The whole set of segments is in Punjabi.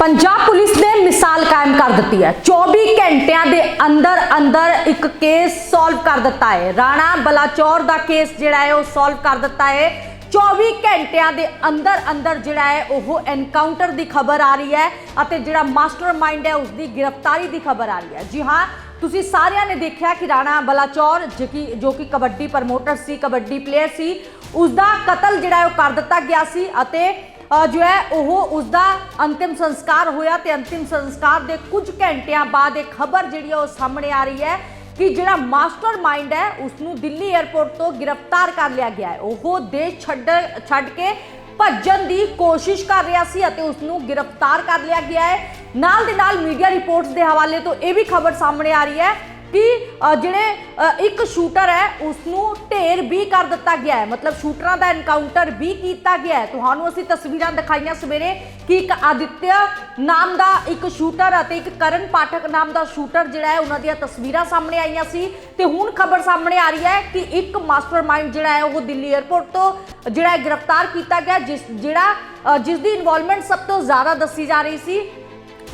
ਪੰਜਾਬ ਪੁਲਿਸ ਨੇ ਮਿਸਾਲ ਕਾਇਮ ਕਰ ਦਿੱਤੀ ਹੈ। 24 ਘੰਟਿਆਂ ਦੇ ਅੰਦਰ ਅੰਦਰ ਇੱਕ ਕੇਸ ਸੋਲਵ ਕਰ ਦਿੱਤਾ ਹੈ। ਰਾਣਾ ਬਲਾਚੌਰ ਦਾ ਕੇਸ ਜਿਹੜਾ ਹੈ ਉਹ ਸੋਲਵ ਕਰ ਦਿੱਤਾ ਹੈ। 24 ਘੰਟਿਆਂ ਦੇ ਅੰਦਰ ਅੰਦਰ ਜਿਹੜਾ ਹੈ ਉਹ ਐਨਕਾਊਂਟਰ ਦੀ ਖਬਰ ਆ ਰਹੀ ਹੈ ਅਤੇ ਜਿਹੜਾ ਮਾਸਟਰਮਾਈਂਡ ਹੈ ਉਸ ਦੀ ਗ੍ਰਿਫਤਾਰੀ ਦੀ ਖਬਰ ਆ ਰਹੀ ਹੈ। ਜੀ ਹਾਂ, ਤੁਸੀਂ ਸਾਰਿਆਂ ਨੇ ਦੇਖਿਆ ਕਿ ਰਾਣਾ ਬਲਾਚੌਰ ਜੋ ਕਿ ਜੋ ਕਿ ਕਬੱਡੀ ਪ੍ਰਮੋਟਰ ਸੀ, ਕਬੱਡੀ ਪਲੇਅਰ ਸੀ ਉਸ ਦਾ ਕਤਲ ਜਿਹੜਾ ਹੈ ਉਹ ਕਰ ਦਿੱਤਾ ਗਿਆ ਸੀ ਅਤੇ ਜੋ ਹੈ, ਉਹ ਉਸ ਦਾ ਅੰਤਿਮ ਸੰਸਕਾਰ ਹੋਇਆ ਤੇ ਅੰਤਿਮ ਸੰਸਕਾਰ ਦੇ ਕੁਝ ਘੰਟਿਆਂ ਬਾਅਦ ਇਹ ਖਬਰ ਜਿਹੜੀ ਹੈ ਉਹ ਸਾਹਮਣੇ ਆ ਰਹੀ ਹੈ ਕਿ ਜਿਹੜਾ ਮਾਸਟਰਮਾਈਂਡ ਹੈ ਉਸ ਨੂੰ ਦਿੱਲੀ 에ਅਰਪੋਰਟ ਤੋਂ ਗ੍ਰਿਫਤਾਰ ਕਰ ਲਿਆ ਗਿਆ ਹੈ। ਉਹ ਦੇਸ਼ ਛੱਡ ਛੱਡ ਕੇ ਭੱਜਣ ਦੀ ਕੋਸ਼ਿਸ਼ ਕਰ ਰਿਹਾ ਸੀ ਅਤੇ ਉਸ ਨੂੰ ਗ੍ਰਿਫਤਾਰ ਕਰ ਲਿਆ ਗਿਆ ਹੈ। ਨਾਲ ਦੇ ਨਾਲ ਮੀਡੀਆ ਰਿਪੋਰਟਸ ਦੇ ਹਵਾਲੇ ਤੋਂ ਇਹ ਵੀ ਖਬਰ ਸਾਹਮਣੇ ਆ ਰਹੀ ਹੈ ਕਿ ਅ, ਜਿਹੜੇ ਅ, ਇੱਕ ਸ਼ੂਟਰ ਹੈ ਉਸ ਨੂੰ ਢੇਰ ਵੀ ਕਰ ਦਿੱਤਾ ਗਿਆ ਹੈ। ਮਤਲਬ ਸ਼ੂਟਰਾਂ ਦਾ ਐਨਕਾਊਂਟਰ ਵੀ ਕੀਤਾ ਗਿਆ ਹੈ। ਤੁਹਾਨੂੰ ਅਸੀਂ ਤਸਵੀਰਾਂ ਦਿਖਾਈਆਂ ਸਵੇਰੇ ਕਿ ਇੱਕ ਆਦਿਤਿਆ ਨਾਮ ਦਾ ਇੱਕ ਸ਼ੂਟਰ ਅਤੇ ਇੱਕ ਕਰਨ ਪਾਠਕ ਨਾਮ ਦਾ ਸ਼ੂਟਰ ਜਿਹੜਾ ਹੈ ਉਹਨਾਂ ਦੀਆਂ ਤਸਵੀਰਾਂ ਸਾਹਮਣੇ ਆਈਆਂ ਸੀ। ਤੇ ਹੁਣ ਖਬਰ ਸਾਹਮਣੇ ਆ ਰਹੀ ਹੈ ਕਿ ਇੱਕ ਮਾਸਟਰਮਾਈਂਡ ਜਿਹੜਾ ਹੈ ਉਹ ਦਿੱਲੀ 에ਅਰਪੋਰਟ ਤੋਂ ਜਿਹੜਾ ਹੈ ਗ੍ਰਿਫਤਾਰ ਕੀਤਾ ਗਿਆ ਜਿਸ ਜਿਹੜਾ ਅ, ਜਿਸ ਦੀ ਇਨਵੋਲਵਮੈਂਟ ਸਭ ਤੋਂ ਜ਼ਿਆਦਾ ਦੱਸੀ ਜਾ ਰਹੀ ਸੀ।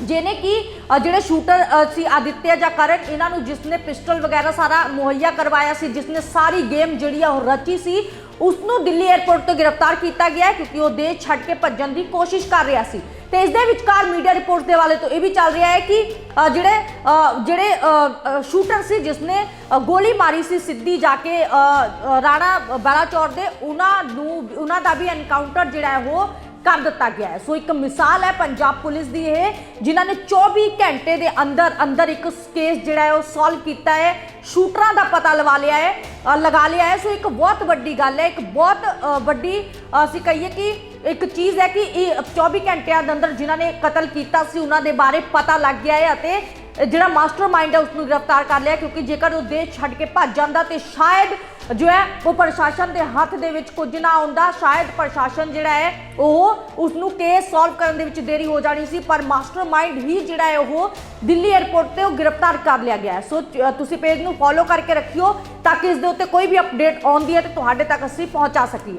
ਜਿਹਨੇ ਕਿ ਜਿਹੜੇ ਸ਼ੂਟਰ ਸੀ ਆਦਿਤਿਆ ਜਾਂ ਕਰਨ ਇਹਨਾਂ ਨੂੰ ਜਿਸਨੇ ਪਿਸਟਲ ਵਗੈਰਾ ਸਾਰਾ ਮੁਹੱਈਆ ਕਰਵਾਇਆ ਸੀ ਜਿਸਨੇ ਸਾਰੀ ਗੇਮ ਜਿਹੜੀ ਆ ਉਹ ਰਚੀ ਸੀ ਉਸ ਨੂੰ ਦਿੱਲੀ 에ਅਰਪੋਰਟ ਤੋਂ ਗ੍ਰਿਫਤਾਰ ਕੀਤਾ ਗਿਆ ਕਿਉਂਕਿ ਉਹ ਦੇਸ਼ ਛੱਡ ਕੇ ਭੱਜਣ ਦੀ ਕੋਸ਼ਿਸ਼ ਕਰ ਰਿਹਾ ਸੀ। ਤੇ ਇਸ ਦੇ ਵਿਚਕਾਰ ਮੀਡੀਆ ਰਿਪੋਰਟਸ ਦੇ ਵਾਲੇ ਤੋਂ ਇਹ ਵੀ ਚੱਲ ਰਿਹਾ ਹੈ ਕਿ ਜਿਹੜੇ ਜਿਹੜੇ ਸ਼ੂਟਰ ਸੀ ਜਿਸਨੇ ਅ, ਗੋਲੀ ਮਾਰੀ ਸੀ ਸਿੱਧੀ ਜਾ ਕੇ ਰਾਣਾ ਬਲਾਚੌਰ ਦੇ ਉਹਨਾਂ ਨੂੰ ਉਹਨਾਂ ਦਾ ਵੀ ਐਨਕਾਊਂਟਰ ਜਿਹੜਾ ਹੈ ਉਹ ਕਰ ਦਿੱਤਾ ਗਿਆ ਹੈ। ਸੋ ਇੱਕ ਮਿਸਾਲ ਹੈ ਪੰਜਾਬ ਪੁਲਿਸ ਦੀ ਇਹ, ਜਿਨ੍ਹਾਂ ਨੇ 24 ਘੰਟੇ ਦੇ ਅੰਦਰ ਅੰਦਰ ਇੱਕ ਕੇਸ ਜਿਹੜਾ ਹੈ ਉਹ ਸੋਲਵ ਕੀਤਾ ਹੈ। ਸ਼ੂਟਰਾਂ ਦਾ ਪਤਾ ਲਵਾ ਲਿਆ ਹੈ ਲਗਾ ਲਿਆ ਹੈ। ਸੋ ਇੱਕ ਬਹੁਤ ਵੱਡੀ ਗੱਲ ਹੈ, ਇੱਕ ਬਹੁਤ ਵੱਡੀ ਅਸੀਂ ਕਹੀਏ ਕਿ ਇੱਕ ਚੀਜ਼ ਹੈ ਕਿ ਇਹ 24 ਘੰਟਿਆਂ ਦੇ ਅੰਦਰ ਜਿਨ੍ਹਾਂ ਨੇ ਕਤਲ ਕੀਤਾ ਸੀ, ਉਹਨਾਂ ਦੇ ਬਾਰੇ ਪਤਾ ਲੱਗ ਗਿਆ ਹੈ ਅਤੇ ਜਿਹੜਾ ਮਾਸਟਰਮਾਈਂਡ ਹੈ ਉਸ ਨੂੰ ਗ੍ਰਿਫਤਾਰ ਕਰ ਲਿਆ ਕਿਉਂਕਿ ਜੇਕਰ ਉਹ ਦੇਸ਼ ਛੱਡ ਕੇ ਭੱਜ ਜਾਂਦਾ ਤੇ ਸ਼ਾਇਦ ਜੋ ਹੈ ਉਹ ਪ੍ਰਸ਼ਾਸਨ ਦੇ ਹੱਥ ਦੇ ਵਿੱਚ ਕੁਝ ਨਾ ਆਉਂਦਾ ਸ਼ਾਇਦ ਪ੍ਰਸ਼ਾਸਨ ਜਿਹੜਾ ਹੈ ਉਹ ਉਸ ਨੂੰ ਕੇਸ ਸੋਲਵ ਕਰਨ ਦੇ ਵਿੱਚ ਦੇਰੀ ਹੋ ਜਾਣੀ ਸੀ, ਪਰ ਮਾਸਟਰਮਾਈਂਡ ਹੀ ਜਿਹੜਾ ਹੈ ਉਹ ਦਿੱਲੀ 에ਅਰਪੋਰਟ ਤੇ ਉਹ ਗ੍ਰਿਫਤਾਰ ਕਰ ਲਿਆ ਗਿਆ ਸੋ ਤੁਸੀਂ ਪੇਜ ਨੂੰ ਫੋਲੋ ਕਰਕੇ ਰੱਖਿਓ ਤਾਂ ਕਿ ਇਸ ਦੇ ਉੱਤੇ ਕੋਈ ਵੀ ਅਪਡੇਟ ਆਉਂਦੀ ਹੈ ਤੇ ਤੁਹਾਡੇ ਤੱਕ ਅਸੀਂ ਪਹੁੰਚਾ ਸਕੀਏ।